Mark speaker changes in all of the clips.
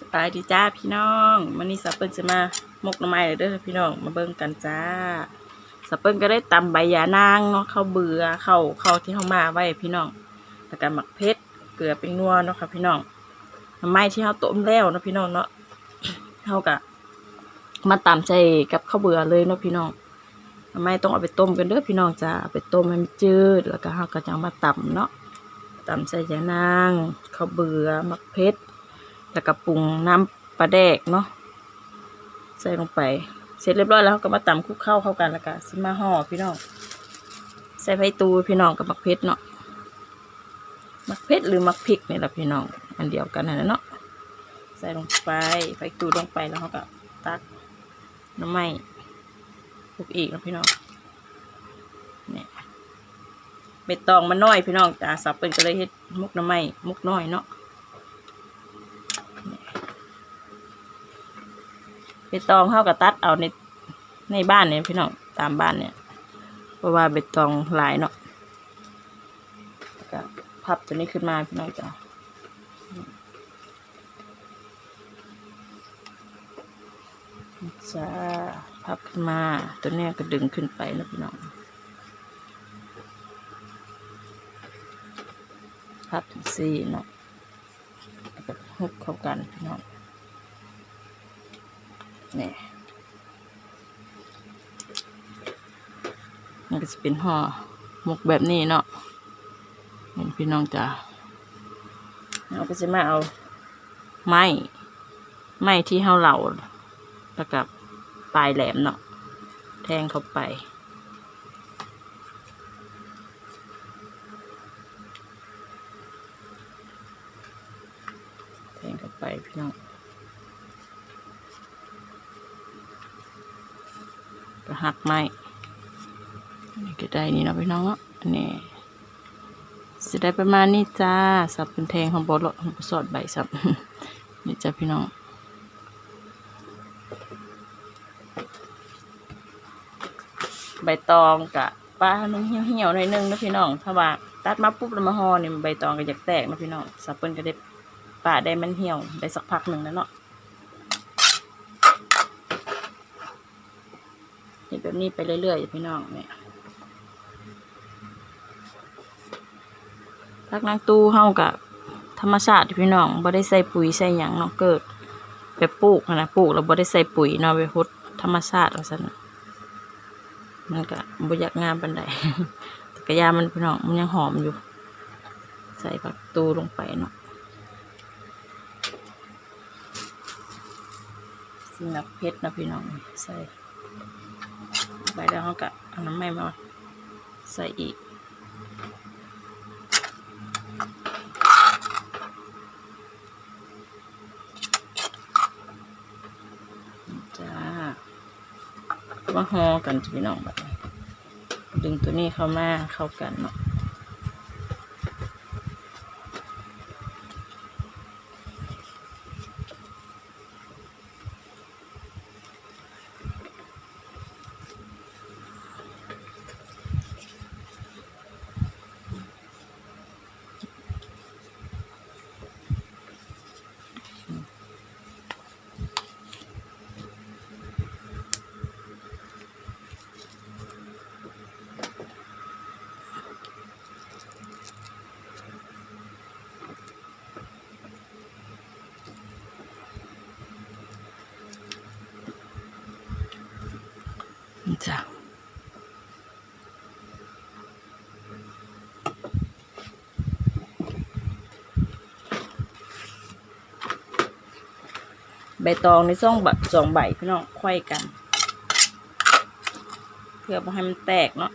Speaker 1: สบายดีจ้าพี่น้องมันนี้สับเปิ้ลจะมามกหน้ำไม้เลยเด้อพี่น้องมาเบิ่งกันจ้าสับเปิ้ลก็ได้ตำใบยานางเนาะข้าวเบื่อข้าวข้าวที่เขามาไว้พี่น้องแล้วก็หมักเพชรเกลือเป็นนัวเนาะค่ะพี่น้องหน้ำไม้ที่เขาต้มแล้วเนาะพี่น้องเนาะเขากะมาตำใส่กับข้าวเบื่อเลยเนาะพี่น้องหน้ำไม้ต้องเอาไปต้มกันเด้อพี่น้องจ้าเอาไปต้มให้มันจืดแล้วก็เขาก็จะเอามาตำเนาะตำใส่ยานางข้าวเบื่อหมักเพชร แล้วก็ปรุงน้ำปลาแดกเนาะใส่ลงไป เสร็จเรียบร้อยแล้วก็มาตำคลุกเข้าเข้ากันแล้วก็สิมาห่อพี่น้องใส่ไผ่ตูพี่น้องกับมักเพชรเนาะมักเพชรหรือมักพริกนี่แหละพี่น้องอันเดียวกันนั่นแหละเนาะใส่ลงไปไผ่ตูลงไปแล้วเขาก็ตักน้ำไม้คลุกอีกนะพี่น้องเนี่ยใบตองมันน้อยพี่น้องจ้าสับเป็นก็เลยเฮ็ดมุกน้ำไม้มุกน้อยเนาะ ใบตองเข้ากับตัดเอาในในบ้านเนี่ยพี่น้องตามบ้านเนี่ยเพราะว่าใบตองหลายเนาะก็พับตัวนี้ขึ้นมาพี่น้องจ้ะจ้าพับขึ้นมาตัวเนี้ยก็ดึงขึ้นไปนะพี่น้องพับสี่เนาะก็หุบเข้ากันพี่น้อง นี่มันก็จะเป็นห่อหมกแบบนี้เนาะเห็นพี่น้องจ้าเราก็จะมาเอาไม้ไม้ที่เฮาเหล่าแล้วกับปลายแหลมเนาะแทงเข้าไปแทงเข้าไปพี่น้อง หักไม้นี่ก็ได้นี่เนาะพี่น้องเนาะนี่จะได้ประมาณนี้จ้า สับเป็นแทงของบอลของสอดใบสับนี่จ้าพี่น้องใบตองกะปลาหนึ่งเหี่ยวๆหน่อยนึงนะพี่น้องถ้าว่าตัดมาปุ๊บแล้วมาห่อเนี่ยใบตองก็อยากแตกนะพี่น้องสับเปิ้นก็ได้ปลาได้มันเหี่ยวได้สักพักหนึ่งแล้วเนาะ เห็น แบบนี้ไปเรื่อยๆพี่น้องเนี่ยพักนางตู้เฮากับธรรมชาติพี่น้องบ่ได้ใส่ปุ๋ยใส่หยังเนาะเกิดไปปลูกนะปลูกแล้วบ่ได้ใส่ปุ๋ยเนาะไปพดธรรมชาติเอาซั่นะมันก็บ่อยากงามปานใดแต่กะยามันพี่น้องมันยังหอมอยู่ ใส่ผักตูลงไปเนาะสินักเพชรนะพี่น้องใส่ ไปแล้วเขาก็เอาน้ำแม่มาใส่อีก จ้าว่าหอกันพี่น้องแบบดึงตัวนี้เข้ามาเข้ากันเนาะ จ้ะใบตองในซ่องแบบสองใบพี่น้องไขว้กัน เพื่อไม่ให้มันแตกเนาะ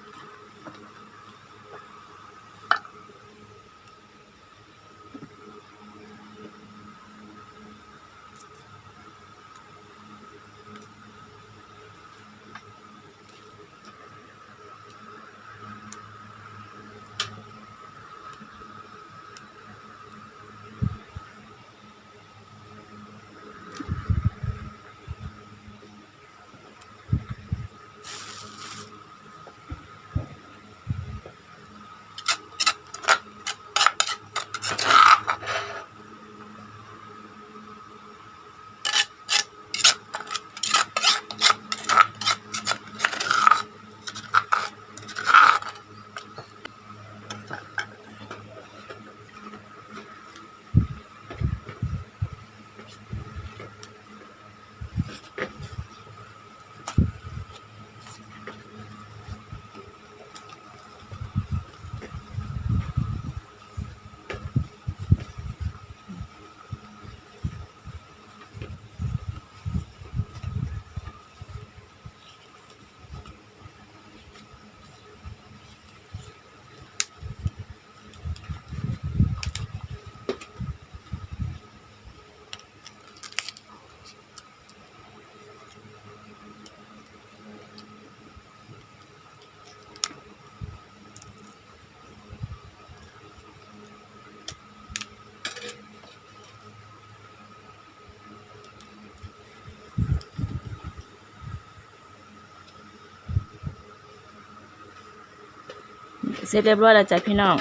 Speaker 1: ร็จเรียบร้อยแล้วจ้ะพี่น้อง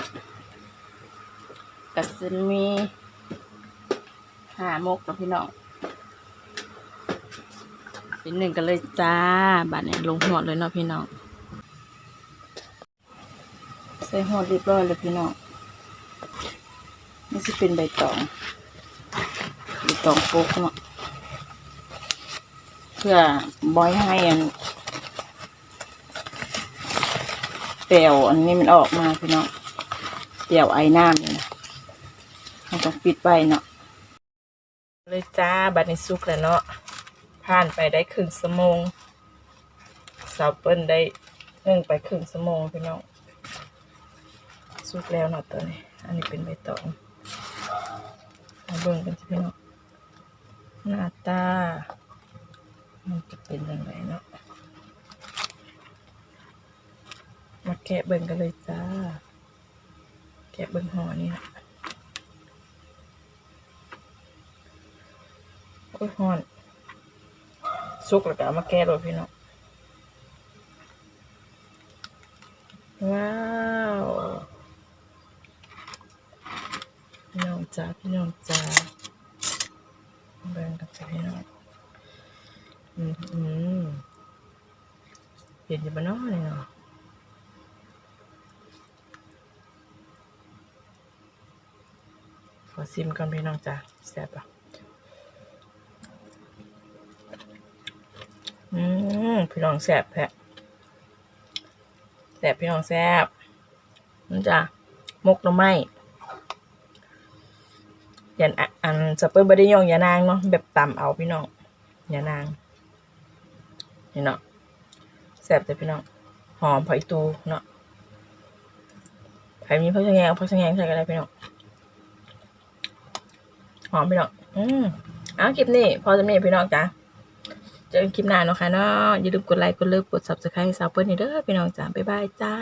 Speaker 1: กัสมีหามกแล้วพี่น้องเป็นหนึ่งกันเลยจ้าบัดเนี่ยลงหัวเลยเนาะพี่น้องใส่หัวเรียบร้อยเลยพี่น้องนี่จะเป็นใบตองใบตองโป๊กเนาะเพื่อบอยให้อัน เปลวอันนี้มันออกมาพี่น้องเปลวไอ้น้ำนี่นะเราต้องปิดไว้เนาะเลยจ้าบัดนี้สุกแล้วเนาะผ่านไปได้ครึ่งชั่วโมงสาวเปิ้ลได้นึ่งไปครึ่งชั่วโมงพี่น้องสุกแล้วเนาะตัวนี้ อันนี้เป็นใบตองมาเบิ่งกันสิพี่น้องหน้าตา มันจะเป็นยังไงเนาะ มา แกะเบิ่งกันเลยจ้า แกะเบิ่งห่อนี่นะโอ้ยห่อน สุกแล้วก็เอามาแกะเลยพี่น้อง ว้าวพี่น้องจ้าพี่น้องจ้าเบิ่งกันจ้าพี่น้องอืมอืมเห็นอยู่บ้านนอกเลยเนาะ ขอซิมก่อนพี่น้องจ้ะแซ่บอะอืมพี่น้องแซ่บแพะแซ่บพี่น้องแซ่บนั่นจ้ะมกหน่อไม้ยันออันสเปอร์บไดยองยานางเนาะแบบตำเอาพี่น้องยานางนี่เนาะแซ่บแต่พี่น้องหอมผักตูเนาะใครมีผักชะแงเอาผักชะแงใส่ก็ได้พี่น้อง อมพี่น้องอืมเอ้าคลิปนี้ พอจะมีพี่น้องจ้ะเจอกันคลิปหน้าเนาะค่ะเนาะอย่าลืมกดไลค์กดเลิฟกด subscribe ให้สาวเปิ้ลนี่เด้อพี่น้องจ้ะบ๊ายบายจ้า